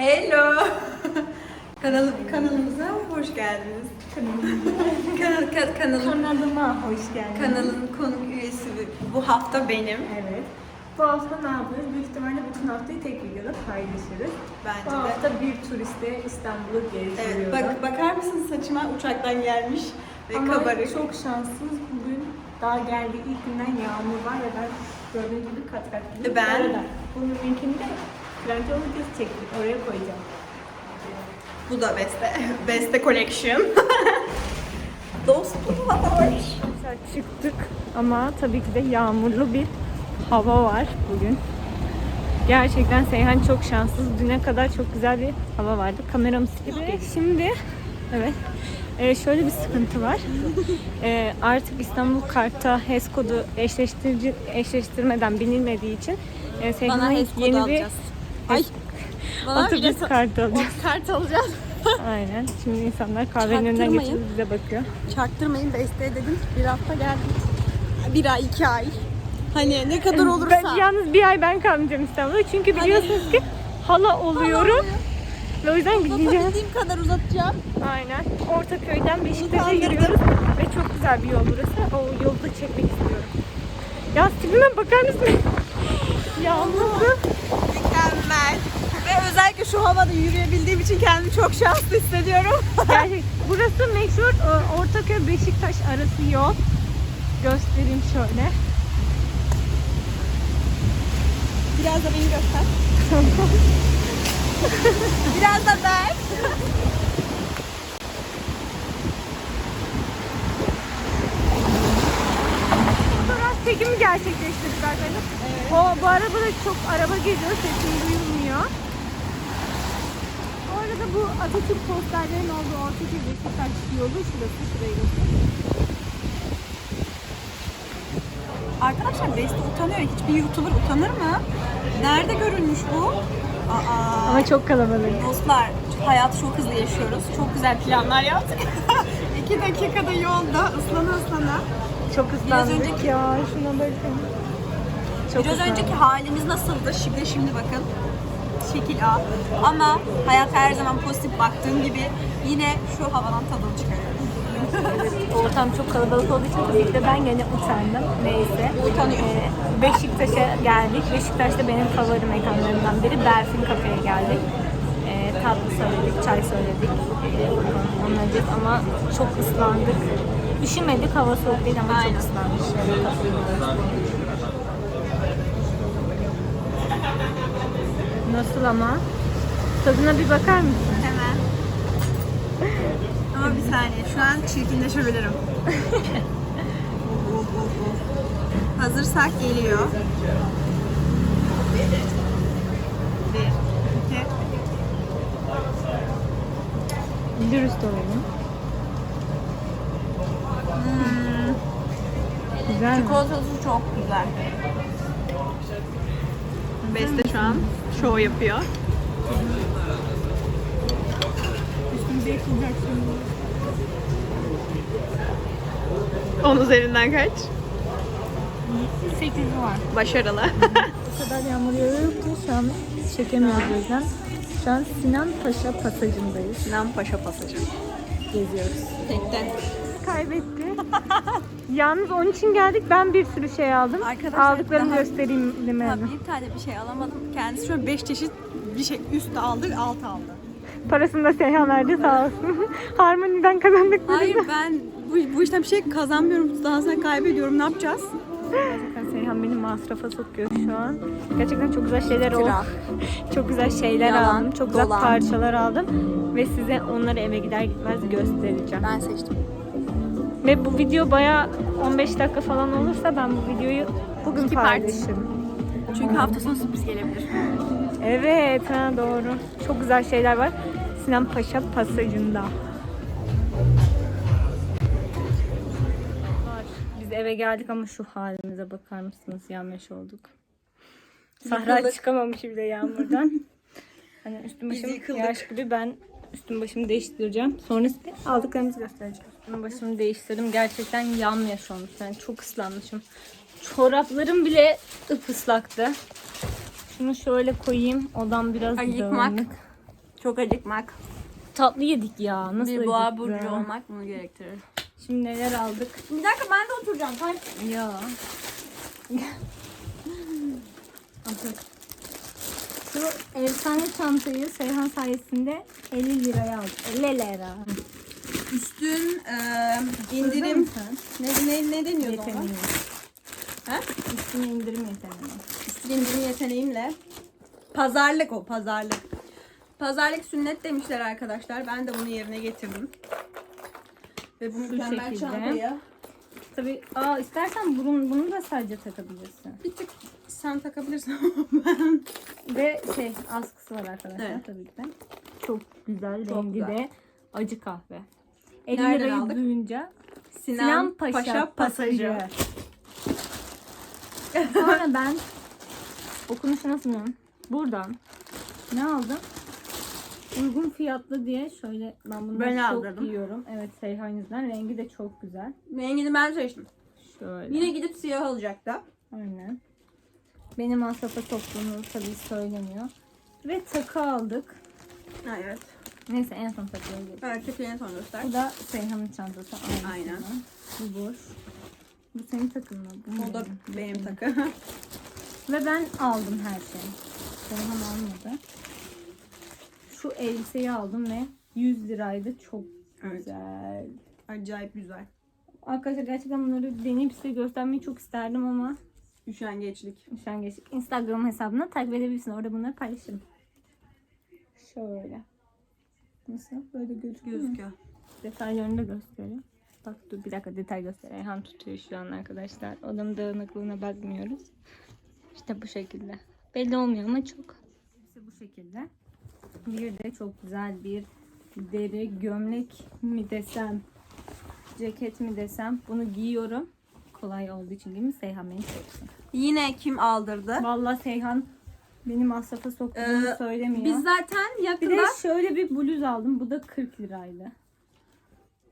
Hello. Kanal, kanalımıza hoş geldiniz. Kanal, ka- kanalın, Kanalıma hoş geldin. kanalın konuk üyesi bu hafta benim. Evet. Bu hafta ne yapıyoruz? Büyük ihtimalle bütün haftayı tek videoda paylaşırız. Bence Bu de. hafta bir turiste İstanbul'u. Evet, bak, bakar mısın saçıma uçaktan gelmiş ve Ama kabarık. çok şanssız bugün daha geldiği ilk günden yağmur var ve ben gördüğünüz gibi kat kat giydim. Ben- Bu arada bunun linkini de Trendyol videosu çektik. Oraya koyacağım. Bu da Beste. Beste Collection. Dostlar. Güzel çıktık ama tabii ki de yağmurlu bir hava var bugün. Gerçekten Seyhan çok şanssız. Düne kadar çok güzel bir hava vardı. Kameramız gibi. Şimdi evet e, şöyle bir sıkıntı var. E, artık İstanbul Kart'a HES kodu eşleştirici eşleştirmeden binilmediği için e, Seyhan'a yeni bir Ay. Bana otobüs bilet- kartı alacağız. kart alacağız. Aynen. Şimdi insanlar kahvenin önünden Çaktırmayın. geçip bize bakıyor. Çaktırmayın Beste'ye dedim ki bir hafta geldik. Bir ay, iki ay. Hani ne kadar olursa. Ben, yalnız bir ay ben kalmayacağım İstanbul'da. Çünkü biliyorsunuz ki hala oluyorum. Ve o yüzden gideceğim. Uzatabildiğim kadar uzatacağım. Aynen. Ortaköy'den Beşiktaş'a Utandırdım. yürüyoruz. Ve çok güzel bir yol burası. O yolu da çekmek istiyorum. Ya tipime bakar mısın? Yağmurlu. Ve özellikle şu havada yürüyebildiğim için kendimi çok şanslı hissediyorum. Gerçek. Burası meşhur Ortaköy Beşiktaş arası yol. Göstereyim şöyle. Biraz da beni göster. Biraz da ben. Fotoğraf çekimi gerçekleştirdik arkadaşlar. O, bu arabada çok araba geliyor, sesim duyulmuyor. Bu Atatürk posterlerin olduğu Ortaköy Beşiktaş yolu şurası, şurayı göstereyim. Arkadaşlar Beste utanıyor. Hiçbir YouTuber utanır mı? Nerede görülmüş bu? Aa. Ama çok kalabalık. Dostlar hayatı çok hızlı yaşıyoruz. Çok güzel planlar yaptık. İki dakikada yolda ıslana ıslana. Çok ıslandık önceki- ya, şuna bakın. Çok Biraz ıslandık. önceki halimiz nasıldı? Şimdi şimdi bakın. Şekil A. Ama hayat her zaman pozitif baktığım gibi yine şu havadan tadını çıkarıyorum. Ortam çok kalabalık olduğu için tabii ki de ben gene utandım. Neyse. Utanıyor. Ee, Beşiktaş'a geldik. Beşiktaş'ta benim favori mekanlarımdan biri Berfin Kafe'ye geldik. Ee, tatlı söyledik, çay söyledik. Ee, Onları yiyeceğiz ama çok ıslandık. Üşümedik, hava soğuk değil ama Aynen. çok ıslandık. Şöyle katılıyorum. Nasıl ama? Tadına bir bakar mısın? Hemen. Ama bir saniye. Şu an çirkinleşebilirim. Hazırsak geliyor. Bir, iki, Dürüst olalım. Hmm, Güzel mi? çikolatası çok güzel. Beste şu an şov yapıyor. Üstümüze yıkılacak şimdi. 10 üzerinden kaç? 8 var. Başarılı. O kadar yağmur yağıyor ki şu an çekemiyoruz o yüzden. Şu an Sinan Paşa pasajındayız. Sinan Paşa pasajı. Geziyoruz. Tekten. Kaybetti. Yalnız onun için geldik. Ben bir sürü şey aldım. Arkadaşlar, Aldıklarımı daha- göstereyim Ha, demedim. bir tane bir şey alamadım. Kendisi an 5 çeşit bir şey üst aldı, alt aldı. Parasını da Seyhan verdi sağ olsun. Harmony'den kazandıkları. Hayır ben bu, bu işten bir şey kazanmıyorum. Daha sonra kaybediyorum. Ne yapacağız? Gerçekten Seyhan beni masrafa sokuyor şu an. Gerçekten çok güzel şeyler oldu. Çok güzel şeyler Yalan, aldım. Çok güzel dolan. parçalar aldım. Ve size onları eve gider gitmez göstereceğim. Ben seçtim. Ve bu video baya 15 dakika falan olursa ben bu videoyu bugün İki part. paylaşırım. Çünkü hafta sonu sürpriz gelebilir. Evet ha doğru. Çok güzel şeyler var. Sinan Paşa pasajında. Var. Biz eve geldik ama şu halimize bakar mısınız? Yanlış olduk. Sahra Yıkıldık. çıkamamış bile yağmurdan. hani üstüm Biz başım yıkıldık. yaş gibi ben üstüm başımı değiştireceğim. Sonra size aldıklarımızı göstereceğim. Üstümü başımı değiştirdim. Gerçekten yanmıyor olmuş. Yani çok ıslanmışım. Çoraplarım bile ıslaktı. Şunu şöyle koyayım. Odam biraz Ay, yıkmak. dağınık. Çok acıkmak. Tatlı yedik ya. Nasıl bir boğa burcu olmak bunu gerektirir. Şimdi neler aldık? Bir dakika ben de oturacağım. Kaç? Ya. Şu efsane çantayı Seyhan sayesinde 50 liraya aldım. 50 lira. Üstün e, Indirim ne, ne, ne deniyordu ona? Yeteneği. Ha? Üstüne indirim yeteneği. Üstün indirim yeteneğimle. Pazarlık o pazarlık. Pazarlık sünnet demişler arkadaşlar. Ben de bunu yerine getirdim. Ve bu mükemmel şekilde. çantayı Tabii aa istersen bunun, bunu da sadece takabilirsin. bir tık sen takabilirsin ama ben. Ve şey askısı var arkadaşlar Evet. tabii ki de. Çok güzel. Çok rengi güzel. de acı kahve. 50 Nereden lirayı aldık? duyunca Sinan, Sinan Paşa, Paşa, pasajı. Sonra ben okunuşu nasıl bilmiyorum. Buradan ne aldım? Uygun fiyatlı diye şöyle ben bunu Ben çok aldırdım. giyiyorum. Evet Seyhan yüzünden rengi de çok güzel. Rengini ben seçtim. Şöyle. Yine gidip siyah alacaktı. Aynen. Benim masrafa soktuğunu tabii söylemiyor. Ve takı aldık. Ha, evet. Neyse en son takıya geçelim. Evet çok yeni son göster. Bu da Seyhan'ın çantası. Aynısından. Aynen. Bu boş. Bu senin takın mı? Bu O da benim. benim takı. Ve ben aldım her şeyi. Seyhan almadı. Şu elbiseyi aldım ve 100 liraydı. Çok Evet. güzel. Acayip güzel. Arkadaşlar gerçekten bunları deneyip size göstermeyi çok isterdim ama Üşengeçlik. üşengeç. Instagram hesabına takip edebilirsin. Orada bunları paylaşırım. Şöyle. Nasıl? Böyle gözüküyor? Gözüküyor. Detaylarını da gösteriyor. Bak dur bir dakika detay göster. Ayhan tutuyor şu an arkadaşlar. Odanın dağınıklığına bakmıyoruz. İşte bu şekilde. Belli olmuyor ama çok. İşte bu şekilde. Bir de çok güzel bir deri gömlek mi desem, ceket mi desem bunu giyiyorum. Kolay olduğu için değil mi? Seyhan beni çeksin. Yine kim aldırdı? Vallahi Seyhan beni masrafa soktuğunu Ee, söylemiyor. Biz zaten Bir yakında de şöyle bir bluz aldım. Bu da 40 liraydı.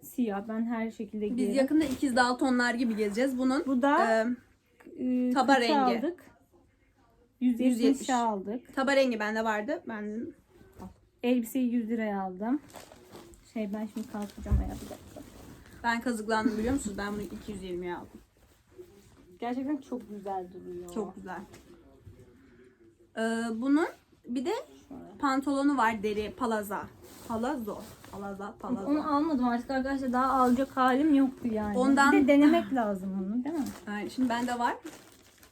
Siyah. Ben her şekilde biz giyerim. yakında ikiz daltonlar gibi gezeceğiz. Bunun Bu da e, e, taba 40'a rengi. aldık. 170 170. aldık. taba rengi bende vardı. Ben Elbiseyi 100 liraya aldım. Şey ben şimdi kalkacağım ayağa bir dakika. ben kazıklandım biliyor musunuz? Ben bunu 220'ye aldım. Gerçekten çok güzel duruyor. Çok güzel. Ee, bunun bir de pantolonu var deri palaza. Palazo. Palaza, palazo. Onu almadım artık arkadaşlar. Daha alacak halim yoktu yani. Ondan- Bir de denemek lazım onu değil mi? Yani şimdi bende var.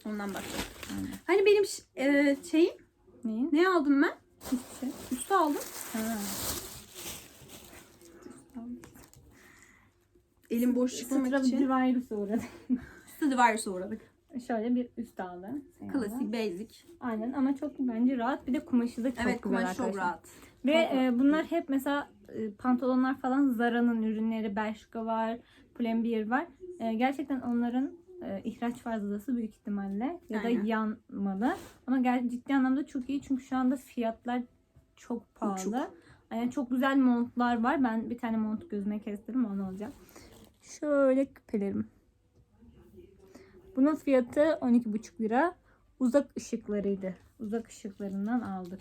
Ondan bakacağım. Hani benim e, şeyim Neyin? ne aldım ben? Hiçbir şey. Üstü aldım. Ha. Elim boş çıkmamak için. Stradivarius'a uğradım. Stradivarius'a uğradık. Şöyle bir üst. Seyhan'a. Klasik, basic. Aynen ama çok bence rahat. Bir de kumaşı da çok evet güzel kumaşı çok arkadaşlar. rahat. Ve Çok e, bunlar hep mesela e, pantolonlar falan Zara'nın ürünleri. Bershka var, Pull&Bear var. E, gerçekten onların e, ihraç fazlası büyük ihtimalle ya da Aynen. yanmalı. Ama ger- ciddi anlamda çok iyi çünkü şu anda fiyatlar çok pahalı. Uçuk. Yani çok güzel montlar var. Ben bir tane mont gözüme kestirdim onu alacağım. Şöyle küpelerim. Bunun fiyatı 12,5 lira. Uzak ışıklarıydı. Uzak ışıklarından aldık.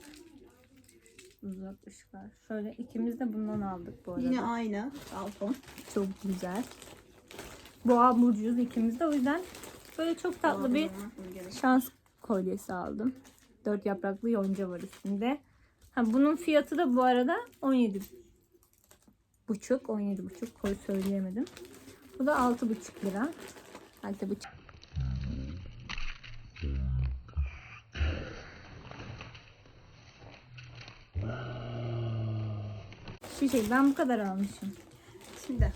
Uzak ışıklar. Şöyle ikimiz de bundan aldık bu arada. Yine aynı. Dalton. Çok güzel. Boğa burcuyuz ikimiz de. O yüzden böyle çok tatlı bir şans kolyesi aldım. Dört yapraklı yonca var üstünde. Ha, bunun fiyatı da bu arada 17 buçuk, 17 buçuk koy söyleyemedim. Bu da altı buçuk lira. Altı buçuk. Şu şey ben bu kadar almışım. Şimdi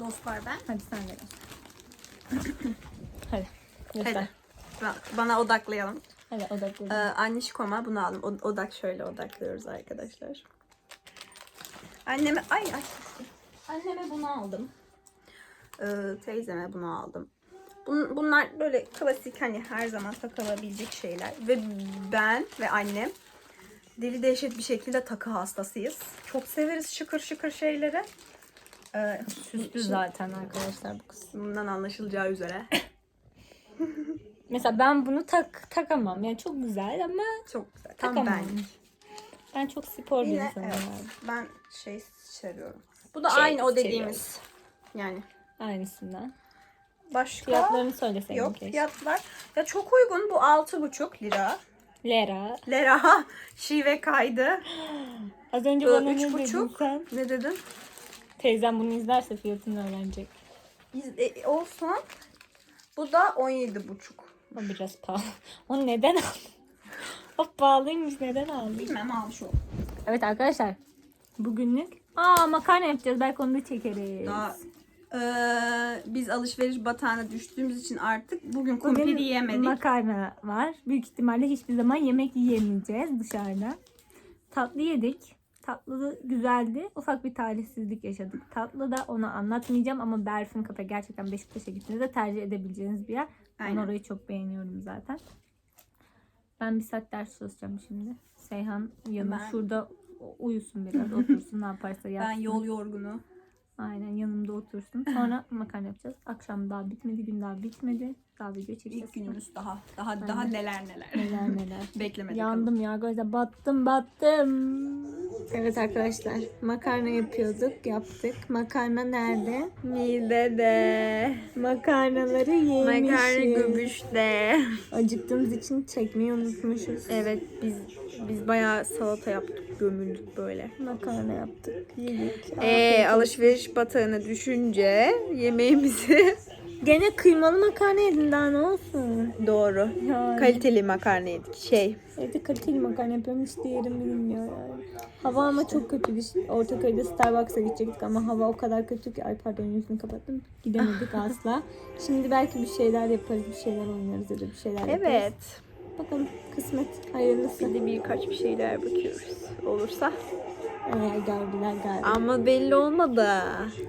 dostlar ben. Hadi sen de göster. Hadi. Göster. Hadi. Ba- Bana odaklayalım. Hadi odaklı. Ee, Annişkom'a bunu aldım. O- Odak şöyle odaklıyoruz arkadaşlar. Anneme ay ay. Anneme bunu aldım. Ee, teyzeme bunu aldım. Bun- bunlar böyle klasik hani her zaman takılabilecek şeyler. Ve ben ve annem deli dehşet bir şekilde takı hastasıyız. Çok severiz şıkır şıkır şeyleri. Ee, Süslü zaten arkadaşlar bu kız. bundan anlaşılacağı üzere. Mesela ben bunu tak takamam. Yani çok güzel ama Çok güzel. Tam takamam. benlik. Ben çok spor bir Yine insanım. evet, ben şey seviyorum. Bu da Şey aynı o dediğimiz. Yani Aynısından. başka Fiyatlarını söyleseydin yok keşke. fiyatlar. Ya çok uygun bu 6,5 lira. Lera. Lera şive kaydı. Az önce Ee, bana ne buçuk. dedin sen? Ne dedin? Teyzem bunu izlerse fiyatını öğrenecek. İz- e, olsun. Bu da 17,5. O biraz pahalı. Onu neden aldın? O pahalıymış neden aldın? Bilmem al şu. Evet arkadaşlar. Bugünlük. Aa makarna yapacağız. Belki onu da çekeriz. Daha Ee, biz alışveriş batağına düştüğümüz için artık bugün kumpir yiyemedik. makarna var. Büyük ihtimalle hiçbir zaman yemek yiyemeyeceğiz dışarıda. Tatlı yedik. Tatlı da güzeldi. Ufak bir talihsizlik yaşadık. Tatlı da onu anlatmayacağım ama Berfin Kafe gerçekten Beşiktaş'a gittiğinizde tercih edebileceğiniz bir yer. Ben Aynen. orayı çok beğeniyorum zaten. Ben bir saat ders çalışacağım şimdi. Seyhan yanı Ben- şurada uyusun biraz otursun ne yaparsa ben yapsın. yol yorgunu. Aynen yanımda otursun. Sonra makarna yapacağız. Akşam daha bitmedi, gün daha bitmedi. Daha video çekeceğiz. İlk günümüz daha. Daha daha neler neler. Neler neler. Beklemedik. Yandım ya gözle battım battım. Evet arkadaşlar makarna yapıyorduk yaptık. Makarna nerede? Midede. Makarnaları yemişiz. göbüşte. Acıktığımız için çekmeyi unutmuşuz. Evet biz biz bayağı salata yaptık gömüldük böyle. Makarna yaptık. Yedik. Ee, alışveriş batağına düşünce yemeğimizi Gene kıymalı makarna yedin daha ne olsun. doğru. Yani. Kaliteli makarna yedik. Şey. Evde kaliteli makarna yapıyorum hiç değerim bilinmiyor yani. Hava ama çok kötü. Biz Ortaköy'de Starbucks'a gidecektik ama hava o kadar kötü ki ay pardon yüzünü kapattım. Gidemedik asla. Şimdi belki bir şeyler yaparız, bir şeyler oynarız ya da bir şeyler yaparız. Evet. Bakalım kısmet hayırlısı. Bir de birkaç bir şeyler bakıyoruz. Olursa. Ee, geldiler galiba. Ama belli olmadı.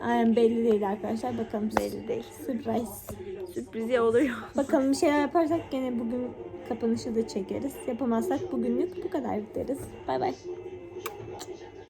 Aynen belli değil arkadaşlar. Bakalım. Belli değil. Surprise. Sürpriz ya oluyor. Bakalım bir şeyler yaparsak gene bugün kapanışı da çekeriz. Yapamazsak bugünlük bu kadar deriz. Bay bay.